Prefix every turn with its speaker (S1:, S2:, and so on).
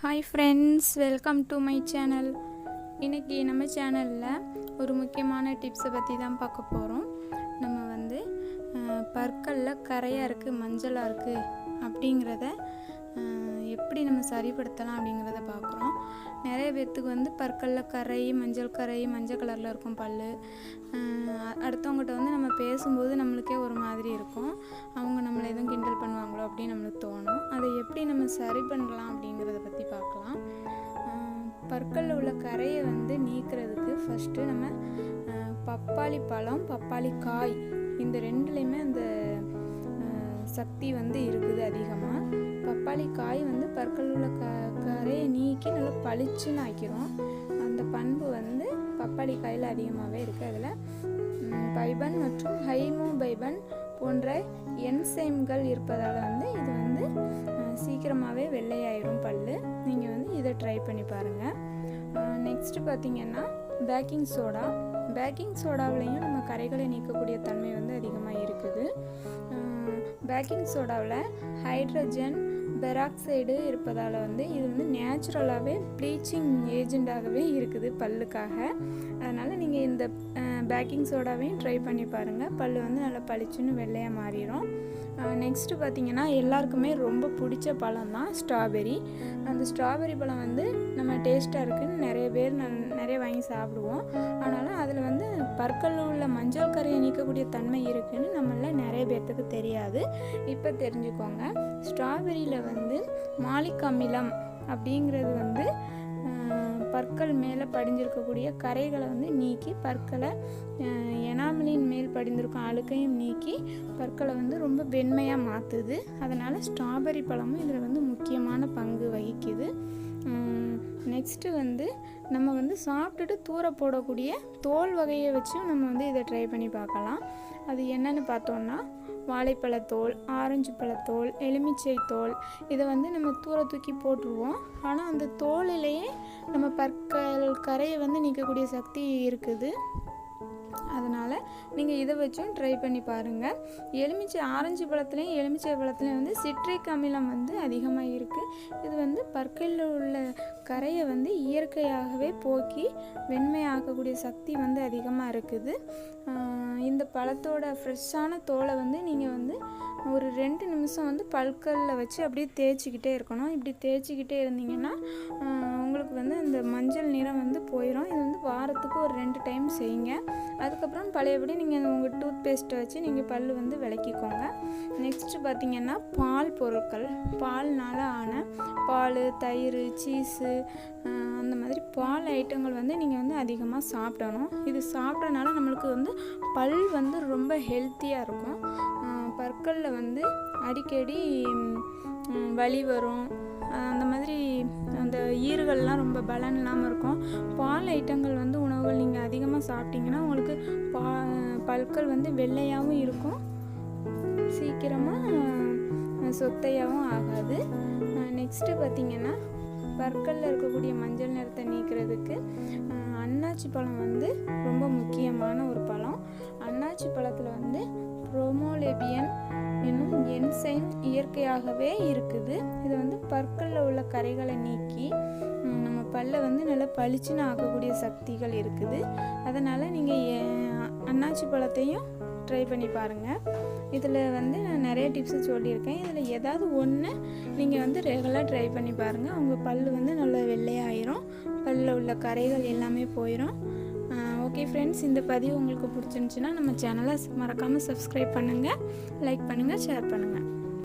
S1: Hi friends welcome to my channel இன்றைக்கி நம்ம சேனலில் ஒரு முக்கியமான டிப்ஸை பற்றி தான் பார்க்க போகிறோம் நம்ம வந்து பற்களில் கரையாக இருக்குது மஞ்சளாக இருக்குது அப்படிங்கிறத எப்படி நம்ம சரிப்படுத்தலாம் அப்படிங்கிறத பார்க்குறோம். நிறைய பேர்த்துக்கு வந்து பற்களில் கரை மஞ்சள் கரை மஞ்சள் கலரில் இருக்கும் பல் அடுத்தவங்ககிட்ட வந்து நம்ம பேசும்போது நம்மளுக்கே ஒரு மாதிரி இருக்கும். அவங்க நம்மளை எதுவும் கிண்டல் பண்ணுவாங்களோ அப்படின்னு நம்மளுக்கு தோணும். அதை எப்படி நம்ம சரி பண்ணலாம் அப்படிங்கிறத பற்றி பார்க்கலாம். பற்களில் உள்ள கரையை வந்து நீக்கிறதுக்கு ஃபஸ்ட்டு நம்ம பப்பாளி பழம் பப்பாளி காய் இந்த ரெண்டுலேயுமே அந்த சக்தி வந்து இருக்குது அதிகமாக பப்பாளி காய் வந்து பற்களில் உள்ள க கரையை நீக்கி நல்லா பளிச்சுன்னு ஆக்கிரும். அந்த பண்பு வந்து பப்பாளி காயில் அதிகமாகவே இருக்குது அதில். பைபன் மற்றும் ஹைமோ பைபன் போன்ற என்சைம்கள் இருப்பதால் வந்து இது வந்து சீக்கிரமாகவே வெள்ளையாயிரும் பல் நீங்கள் வந்து இதை ட்ரை பண்ணி பாருங்கள் நெக்ஸ்ட்டு பார்த்தீங்கன்னா பேக்கிங் சோடா. பேக்கிங் சோடாவிலையும் நம்ம கரைகளை நீக்கக்கூடிய தன்மை வந்து அதிகமாக இருக்குது. பேக்கிங் சோடாவில் ஹைட்ரஜன் பெராக்சைடு இருப்பதால் வந்து இது வந்து நேச்சுரலாகவே ப்ளீச்சிங் ஏஜெண்டாகவே இருக்குது பல்லுக்காக. அதனால் நீங்கள் இந்த பேக்கிங் சோடாவையும் ட்ரை பண்ணி பாருங்கள் பல் வந்து நல்லா பளிச்சுன்னு வெள்ளையாக மாறிடும் நெக்ஸ்ட்டு பார்த்திங்கன்னா எல்லாருக்குமே ரொம்ப பிடிச்ச பழம் தான் ஸ்ட்ராபெரி. அந்த ஸ்ட்ராபெரி பழம் வந்து நம்ம டேஸ்ட்டாக இருக்குன்னு நிறைய பேர் நல் நிறைய வாங்கி சாப்பிடுவோம். ஆனாலும் அதில் வந்து பற்களில் உள்ள மஞ்சள் கரையை நீக்கக்கூடிய தன்மை இருக்குன்னு நம்மள நிறைய பேர்த்துக்கு தெரியாது. இப்போ தெரிஞ்சுக்கோங்க. ஸ்ட்ராபெரியில் வந்து மாலிக் அமிலம் அப்படிங்கிறது வந்து பற்கள் மேலே படிஞ்சிருக்கக்கூடிய கரைகளை வந்து நீக்கி பற்களை எனாமலின் மேல் படிந்திருக்கும் அழுக்கையும் நீக்கி பற்களை வந்து ரொம்ப வெண்மையாக மாற்றுது அதனால் ஸ்ட்ராபெரி பழமும் இதில் வந்து முக்கியமான பங்கு வகிக்குது. நெக்ஸ்ட்டு வந்து நம்ம வந்து சாப்பிட்டுட்டு தூர போடக்கூடிய தோல் வகையை வச்சும் நம்ம வந்து இதை ட்ரை பண்ணி பார்க்கலாம். அது என்னன்னு பார்த்தோன்னா வாழைப்பழத்தோல் ஆரஞ்சு பழத்தோல் எலுமிச்சை தோல் இதை வந்து நம்ம தூர தூக்கி போட்டுருவோம். ஆனால் அந்த தோலிலேயே நம்ம பற்கள் கரையை வந்து நீக்கக்கூடிய சக்தி இருக்குது. அதனால் நீங்கள் இதை வச்சும் ட்ரை பண்ணி பாருங்கள் எலுமிச்சை ஆரஞ்சு பழத்துலேயும் எலுமிச்சை பழத்துலேயும் வந்து சிட்ரிக் அமிலம் வந்து அதிகமாக இருக்குது இது வந்து பற்களில் உள்ள கரையை வந்து இயற்கையாகவே போக்கி வெண்மையாக்கக்கூடிய சக்தி வந்து அதிகமாக இருக்குது. பழத்தோட ஃப்ரெஷ்ஷான தோலை வந்து நீங்கள் வந்து ஒரு ரெண்டு நிமிஷம் வந்து பல்கல்ல வச்சு அப்படியே தேய்ச்சிக்கிட்டே இருக்கணும். இப்படி தேய்ச்சிக்கிட்டே இருந்தீங்கன்னா உங்களுக்கு வந்து அந்த மஞ்சள் நிறம் வந்து போயிடும் இது வந்து வாரத்துக்கு ஒரு ரெண்டு டைம் செய்யுங்க. அதுக்கப்புறம் பழையபடி நீங்கள் உங்கள் டூத் பேஸ்ட்டை வச்சு நீங்கள் பல் வந்து விளக்கிக்கோங்க. நெக்ஸ்ட்டு பார்த்தீங்கன்னா பால் பொருட்கள். பால்னால் ஆன பால் தயிர் சீஸு அந்த மாதிரி பால் ஐட்டங்கள் வந்து நீங்கள் வந்து அதிகமாக சாப்பிடணும். இது சாப்பிட்றனால நம்மளுக்கு வந்து பல் வந்து ரொம்ப ஹெல்த்தியாக இருக்கும். பற்களில் வந்து அடிக்கடி வலி வரும். அந்த மாதிரி அந்த ஈறுகள்லாம் ரொம்ப பலன் இல்லாமல் இருக்கும். பால் ஐட்டங்கள் வந்து உணவுகள் நீங்கள் அதிகமாக சாப்பிட்டீங்கன்னா உங்களுக்கு பா பற்கள் வந்து வெள்ளையாகவும் இருக்கும். சீக்கிரமாக சொத்தையாகவும் ஆகாது. நெக்ஸ்ட்டு பார்த்தீங்கன்னா பற்களில் இருக்கக்கூடிய மஞ்சள் நிறத்தை நீக்கிறதுக்கு அன்னாச்சி பழம் வந்து ரொம்ப முக்கியமான ஒரு பழம். அன்னாச்சி பழத்தில் வந்து ப்ரோமோலேபியன் என்னும் என்சைம் இயற்கையாகவே இருக்குது. இது வந்து பற்களில் உள்ள கரைகளை நீக்கி நம்ம பல்லை வந்து நல்லா பளிச்சுன்னு ஆக்கக்கூடிய சக்திகள் இருக்குது. அதனால் நீங்கள் அன்னாச்சி பழத்தையும் ட்ரை பண்ணி பாருங்கள் இதில் வந்து நான் நிறைய டிப்ஸு சொல்லியிருக்கேன். இதில் ஏதாவது ஒன்று நீங்கள் வந்து ரெகுலராக ட்ரை பண்ணி பாருங்கள் உங்கள் பல் வந்து நல்லா வெள்ளையாயிரும். பல்லில் உள்ள கரைகள் எல்லாமே போயிடும் ஓகே ஃப்ரெண்ட்ஸ் இந்த பதிவு உங்களுக்கு பிடிச்சிருந்துச்சுன்னா நம்ம சேனலை மறக்காமல் சப்ஸ்கிரைப் பண்ணுங்கள் லைக் பண்ணுங்கள் ஷேர் பண்ணுங்கள்